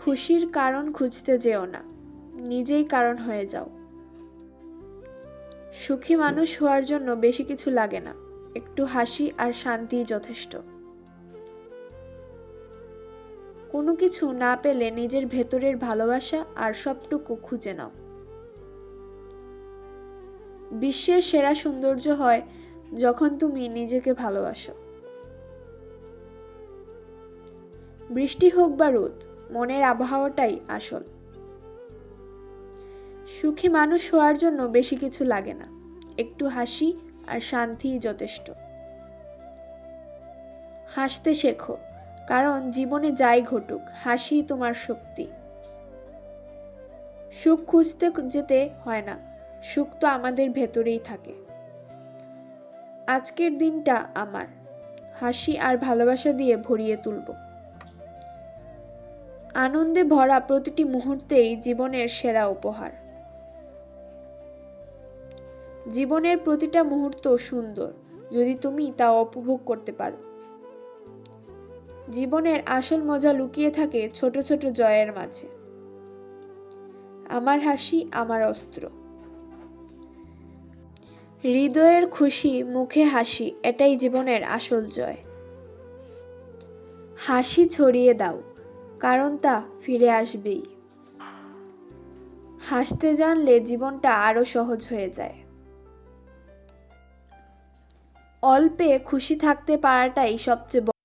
খুশির কারণ খুঁজতে যেও না, নিজেই কারণ হয়ে যাও। সুখী মানুষ হওয়ার জন্য বেশি কিছু লাগে না, একটু হাসি আর শান্তিই যথেষ্ট। কোনো কিছু না পেলে নিজের ভেতরের ভালোবাসা আর সবটুকু খুঁজে নাও। বিশ্বের সেরা সৌন্দর্য হয় যখন তুমি নিজেকে ভালোবাসো। বৃষ্টি হোক বা রোদ মনের আবহাওয়াটাই আসল। সুখী মানুষ হওয়ার জন্য বেশি কিছু লাগে না। একটু হাসি আর শান্তিই যথেষ্ট। হাসতে শেখো, কারণ জীবনে যাই ঘটুক, হাসি তোমার শক্তি। সুখ খুঁজতে যেতে হয় না, সুখ তো আমাদের ভেতরেই থাকে। আজকের দিনটা আমার। হাসি আর ভালোবাসা দিয়ে ভরিয়ে তুলব। আনন্দে ভরা প্রতিটি মুহূর্তেই জীবনের সেরা উপহার। জীবনের প্রতিটা মুহূর্ত সুন্দর, যদি তুমি তা উপভোগ করতে পারো। জীবনের আসল মজা লুকিয়ে থাকে ছোট ছোট জয়ের মাঝে। আমার হাসি আমার অস্ত্র। হৃদয়ের খুশি, মুখে হাসি, এটাই জীবনের আসল জয়। হাসি ছড়িয়ে দাও। কারণ তা ফিরে আসবেই। হাসতে জানলে জীবনটা আরও সহজ হয়ে যায়। অল্পে খুশি থাকতে পারাটাই সবচেয়ে